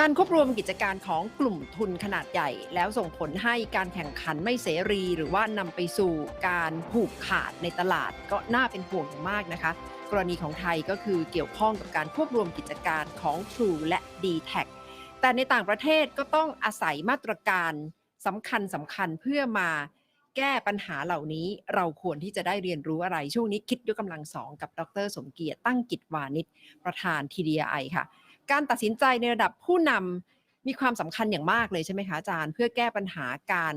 การควบรวมกิจการของกลุ่มทุนขนาดใหญ่ แล้วส่งผลให้การแข่งขันไม่เสรี หรือว่านำไปสู่การผูกขาดในตลาดก็น่าเป็นห่วงอย่างมากนะคะ กรณีของไทยก็คือเกี่ยวข้องกับการควบรวมกิจการของ True และ d t แทแต่ในต่างประเทศก็ต้องอาศัยมาตรการสำคัญสำคัญเพื่อมาแก้ปัญหาเหล่านี้เราควรที่จะได้เรียนรู้อะไร ช่วงนี้คิดด้วยกำลังสองกับดร สมเกียรติตั้งกิจวานิชประธาน TDI ค่ะ การตัดสินใจในระดับผู้นำมีความสำคัญอย่างมากเลยใช่ไหมคะอาจารย์ เพื่อแก้ปัญหาการ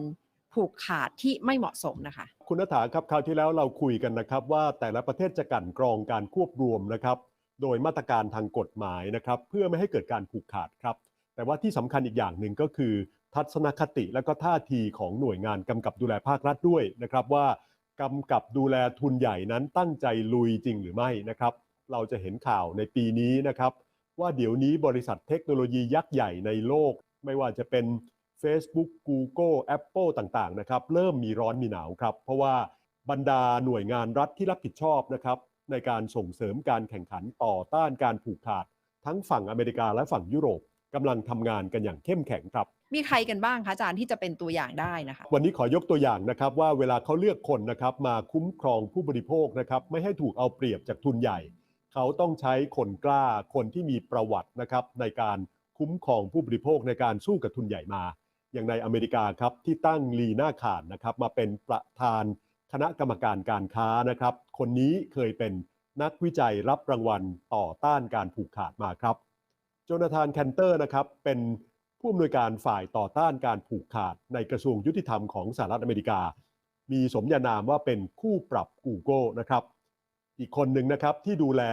ผูกขาดที่ไม่เหมาะสมนะคะ คุณนัฐาครับคราวที่แล้วเราคุยกันนะครับ ว่าแต่ละประเทศจะกันกรองการควบรวมนะครับ โดยมาตรการทางกฎหมายนะครับ เพื่อไม่ให้เกิดการผูกขาดครับ แต่ว่าที่สำคัญอีกอย่างหนึ่งก็คือ ทัศนคติและก็ท่าทีของหน่วยงานกำกับดูแลภาครัฐด้วยนะครับ ว่ากำกับดูแลทุนใหญ่นั้นตั้งใจลุยจริงหรือไม่นะครับ เราจะเห็นข่าวในปีนี้นะครับ ว่าเดี๋ยวนี้บริษัทเทคโนโลยียักษ์ใหญ่ในโลก ไม่ว่าจะเป็น Facebook Google Apple ต่างๆนะครับเริ่มมีร้อนมีหนาวครับ เพราะว่าบรรดาหน่วยงานรัฐที่รับผิดชอบนะครับในการส่งเสริมการแข่งขันต่อต้านการผูกขาด ทั้งฝั่งอเมริกาและฝั่งยุโรปกำลังทำงานกันอย่างเข้มแข็งครับมีใครกันบ้างคะอาจารย์ที่จะเป็นตัวอย่างได้นะคะ วันนี้ขอยกตัวอย่างนะครับว่าเวลาเขาเลือกคนนะครับมาคุ้มครองผู้บริโภคนะครับไม่ให้ถูกเอาเปรียบจากทุนใหญ่ เขาต้องใช้คนกล้าคนที่มีประวัตินะครับในการคุ้มครองผู้บริโภคในการสู้กับทุนใหญ่มา อย่างในอเมริกาครับที่ตั้งลีน่าขานนะครับมาเป็นประธานคณะกรรมการการค้านะครับ คนนี้เคยเป็นนักวิจัยรับรางวัลต่อต้านการผูกขาดมาครับ โจนาธานแคนเตอร์นะครับเป็นผู้อำนวยการฝ่ายต่อต้านการผูกขาดในกระทรวงยุติธรรมของสหรัฐอเมริกา มีสมญานามว่าเป็นคู่ปรับ Google นะครับ อีกคนหนึ่งนะครับที่ดูแล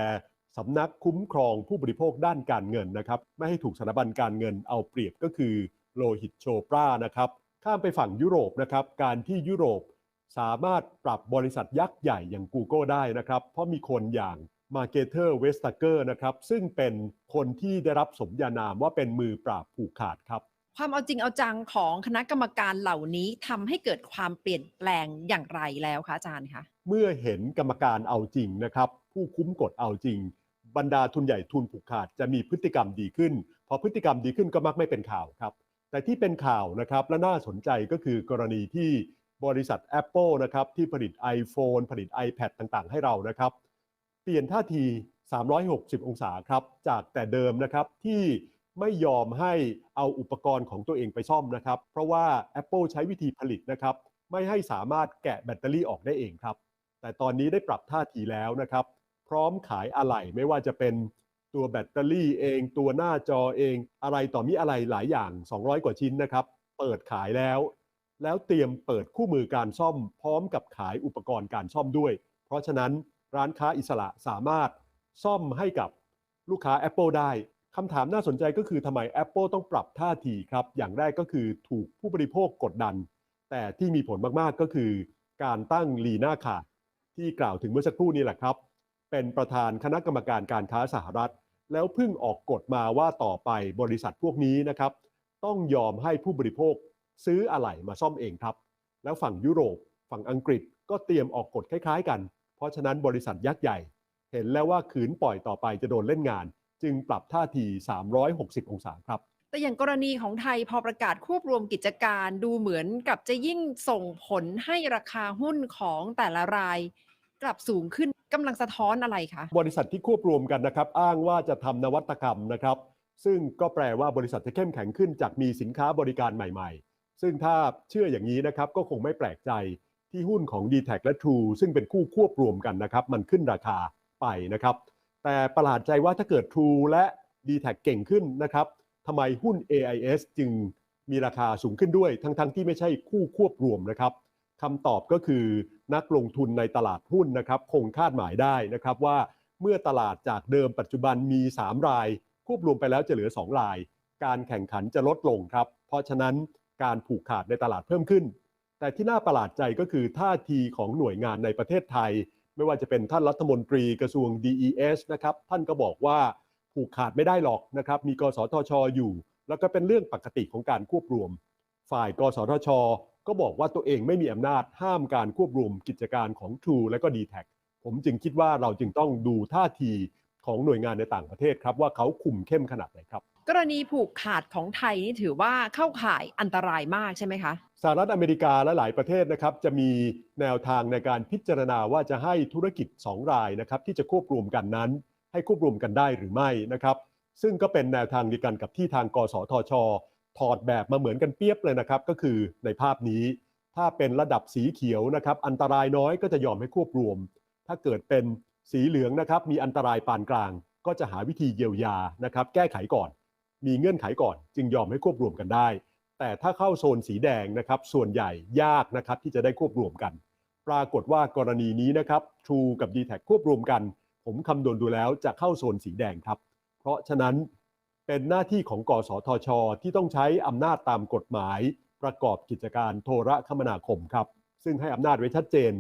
สำนักคุ้มครองผู้บริโภคด้านการเงินนะครับ ไม่ให้ถูกสถาบันการเงินเอาเปรียบก็คือโลหิตโชปรานะครับ ข้ามไปฝั่งยุโรปนะครับ การที่ยุโรปสามารถปรับบริษัทยักษ์ใหญ่อย่าง Google ได้นะครับ เพราะมีคนอย่างมาเกเตอร์เวสต a เกอร์นะครับซึ่งเป็นคนที่ได้รับสมญานามว่าเป็นมือปราบผูกขาดครับ ความเอาจริงเอาจังของคณะกรรมการเหล่านี้ทำให้เกิดความเปลี่ยนแปลงอย่างไรแล้วคะอาจารย์คะ เมื่อเห็นกรรมการเอาจริงนะครับ ผู้คุ้มกฎเอาจริง บรรดาทุนใหญ่ทุนผูกขาดจะมีพฤติกรรมดีขึ้น พอพฤติกรรมดีขึ้นก็มักไม่เป็นข่าวครับ แต่ที่เป็นข่าวนะครับและน่าสนใจก็คือกรณีที่บริษัท Apple นะครับที่ผลิต iPhone ผลิต iPad ต่างๆ ให้เรานะครับ เปลี่ยนท่าที 360 องศาครับ จากแต่เดิมนะครับที่ไม่ยอมให้เอาอุปกรณ์ของตัวเองไปซ่อมนะครับ เพราะว่า Apple ใช้วิธีผลิตนะครับ ไม่ให้สามารถแกะแบตเตอรี่ออกได้เองครับ แต่ตอนนี้ได้ปรับท่าทีแล้วนะครับ พร้อมขายอะไหล่ไม่ว่าจะเป็นตัวแบตเตอรี่เอง ตัวหน้าจอเองอะไรต่อมีอะไรหลายอย่าง 200 กว่าชิ้นนะครับ เปิดขายแล้ว แล้วเตรียมเปิดคู่มือการซ่อม พร้อมกับขายอุปกรณ์การซ่อมด้วย เพราะฉะนั้นร้านค้าอิสระสามารถซ่อมให้กับลูกค้า Apple ได้คำถามน่าสนใจก็คือทำไม Apple ต้องปรับท่าทีครับ อย่างแรกก็คือถูกผู้บริโภคกดดัน แต่ที่มีผลมากๆก็คือ การตั้งลีน่าขาด ที่กล่าวถึงเมื่อสักครู่นี้แหละครับ เป็นประธานคณะกรรมการการค้าสหรัฐ แล้วเพิ่งออกกฎมาว่าต่อไปบริษัทพวกนี้นะครับ ต้องยอมให้ผู้บริโภคซื้ออะไหล่มาซ่อมเองครับ แล้วฝั่งยุโรป ฝั่งอังกฤษก็เตรียมออกกฎคล้ายๆ กัน เพราะฉะนั้นบริษัทยักษ์ใหญ่ เห็นแล้วว่าขืนปล่อยต่อไปจะโดนเล่นงาน จึงปรับท่าที 360 องศาครับ แต่อย่างกรณีของไทยพอประกาศควบรวมกิจการดูเหมือนกับจะยิ่งส่งผลให้ราคาหุ้นของแต่ละรายกลับสูงขึ้นกำลังสะท้อนอะไรคะบริษัทที่ควบรวมกันนะครับ อ้างว่าจะทำนวัตกรรมนะครับ ซึ่งก็แปลว่าบริษัทจะเข้มแข็งขึ้นจากมีสินค้าบริการใหม่ ๆ ซึ่งถ้าเชื่ออย่างนี้นะครับก็คงไม่แปลกใจที่หุ้นของ d t แทและ True ซึ่งเป็นคู่ควบรวมกันนะครับ มันขึ้นราคาไปนะครับ แต่ประหลาดใจว่าถ้าเกิด True และ d t แทเก่งขึ้นนะครับ ทำไมหุ้น AIS จึงมีราคาสูงขึ้นด้วย ทั้งๆทที่ไม่ใช่คู่ควบรวมนะครับคำตอบก็คือนักลงทุนในตลาดหุ้นนะครับ คงคาดหมายได้นะครับว่าเมื่อตลาดจากเดิมปัจจุบันมี 3 ราย ควบรวมไปแล้วจะเหลือ 2 ราย การแข่งขันจะลดลงครับ เพราะฉะนั้นการผูกขาดในตลาดเพิ่มขึ้น แต่ที่น่าประหลาดใจก็คือท่าทีของหน่วยงานในประเทศไทย ไม่ว่าจะเป็นท่านรัฐมนตรีกระทรวง DES นะครับท่านก็บอกว่า ผูกขาดไม่ได้หรอกนะครับ มีกสทชอยู่ แล้วก็เป็นเรื่องปกติของการควบรวม ฝ่ายกสทช ก็บอกว่าตัวเองไม่มีอำนาจห้ามการควบรวมกิจการของ True และก็ d t แทผมจึงคิดว่าเราจึงต้องดูท่าทีของหน่วยงานในต่างประเทศครับ ว่าเขาคุมเข้มขนาดไหนครับ กรณีผูกขาดของไทยนี่ถือว่าเข้าข่ายอันตรายมากใช่ไหมคะสหรัฐอเมริกาและหลายประเทศนะครับจะมีแนวทางในการพิจารณาว่าจะให้ธุรกิจ 2 รายนะครับที่จะควบรวมกันนั้น ให้ควบรวมกันได้หรือไม่นะครับซึ่งก็เป็นแนวทางเดียวกันกับที่ทางกสทช ถอดแบบมาเหมือนกันเปียบเลยนะครับ ก็คือในภาพนี้ ถ้าเป็นระดับสีเขียวนะครับ อันตรายน้อยก็จะยอมให้ควบรวม ถ้าเกิดเป็นสีเหลืองนะครับ มีอันตรายปานกลาง ก็จะหาวิธีเยียวยานะครับ แก้ไขก่อน มีเงื่อนไขก่อน จึงยอมให้ควบรวมกันได้ แต่ถ้าเข้าโซนสีแดงนะครับ ส่วนใหญ่ยากนะครับที่จะได้ควบรวมกัน ปรากฏว่ากรณีนี้นะครับ True กับ d t แทควบรวมกัน ผมคำนวณดูแล้วจะเข้าโซนสีแดงครับ เพราะฉะนั้นเป็นหน้าที่ของกสทช ที่ต้องใช้อำนาจตามกฎหมาย ประกอบกิจการโทรคมนาคมครับ ซึ่งให้อำนาจไว้ชัดเจน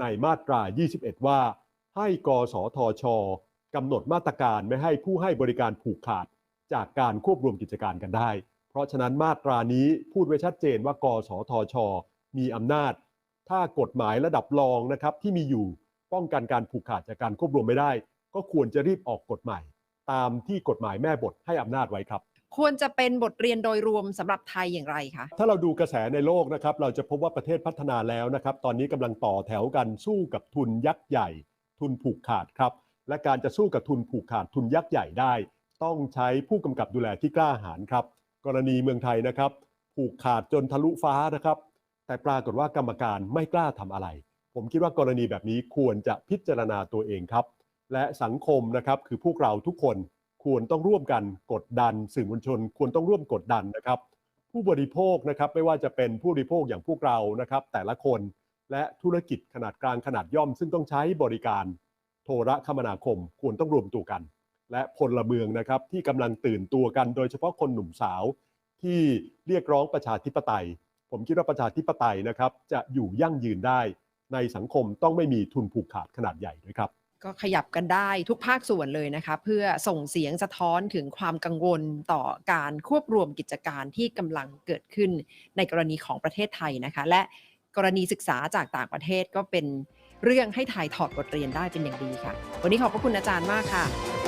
ในมาตรา 21 ว่า ให้กสทชกำหนดมาตรการไม่ให้ผู้ให้บริการผูกขาดจากการควบรวมกิจการกันได้ เพราะฉะนั้นมาตรานี้พูดไว้ชัดเจนว่ากสทช มีอำนาจ ถ้ากฎหมายระดับรองนะครับที่มีอยู่ ป้องกันการผูกขาดจากการควบรวมไม่ได้ ก็ควรจะรีบออกกฎใหม่ตามที่กฎหมายแม่บทให้อำนาจไว้ครับควรจะเป็นบทเรียนโดยรวมสำหรับไทยอย่างไรคะถ้าเราดูกระแสในโลกนะครับ เราจะพบว่าประเทศพัฒนาแล้วนะครับ ตอนนี้กำลังต่อแถวกันสู้กับทุนยักษ์ใหญ่ ทุนผูกขาดครับ และการจะสู้กับทุนผูกขาดทุนยักษ์ใหญ่ได้ ต้องใช้ผู้กำกับดูแลที่กล้าหาญครับ กรณีเมืองไทยนะครับ ผูกขาดจนทะลุฟ้านะครับ แต่ปรากฏว่ากรรมการไม่กล้าทำอะไร ผมคิดว่ากรณีแบบนี้ควรจะพิจารณาตัวเองครับ และสังคมนะครับคือพวกเราทุกคนควรต้องร่วมกันกดดัน สื่อมวลชน ควรต้องร่วมกดดันนะครับ ผู้บริโภคนะครับไม่ว่าจะเป็นผู้บริโภคอย่างพวกเรานะครับ แต่ละคนและธุรกิจขนาดกลางขนาดย่อม ซึ่งต้องใช้บริการ โทรคมนาคมควรต้องรวมตัวกัน และพลเมืองนะครับที่กำลังตื่นตัวกันโดยเฉพาะคนหนุ่มสาว ที่เรียกร้องประชาธิปไตย ผมคิดว่าประชาธิปไตยนะครับจะอยู่ยั่งยืนได้ ในสังคมต้องไม่มีทุนผูกขาดขนาดใหญ่ด้วยครับก็ขยับกันได้ทุกภาคส่วนเลยนะคะ เพื่อส่งเสียงสะท้อนถึงความกังวลต่อการควบรวมกิจการที่กำลังเกิดขึ้นในกรณีของประเทศไทยนะคะ และกรณีศึกษาจากต่างประเทศก็เป็นเรื่องให้ไทยถอดบทเรียนได้เป็นอย่างดีค่ะ วันนี้ขอบพระคุณอาจารย์มากค่ะ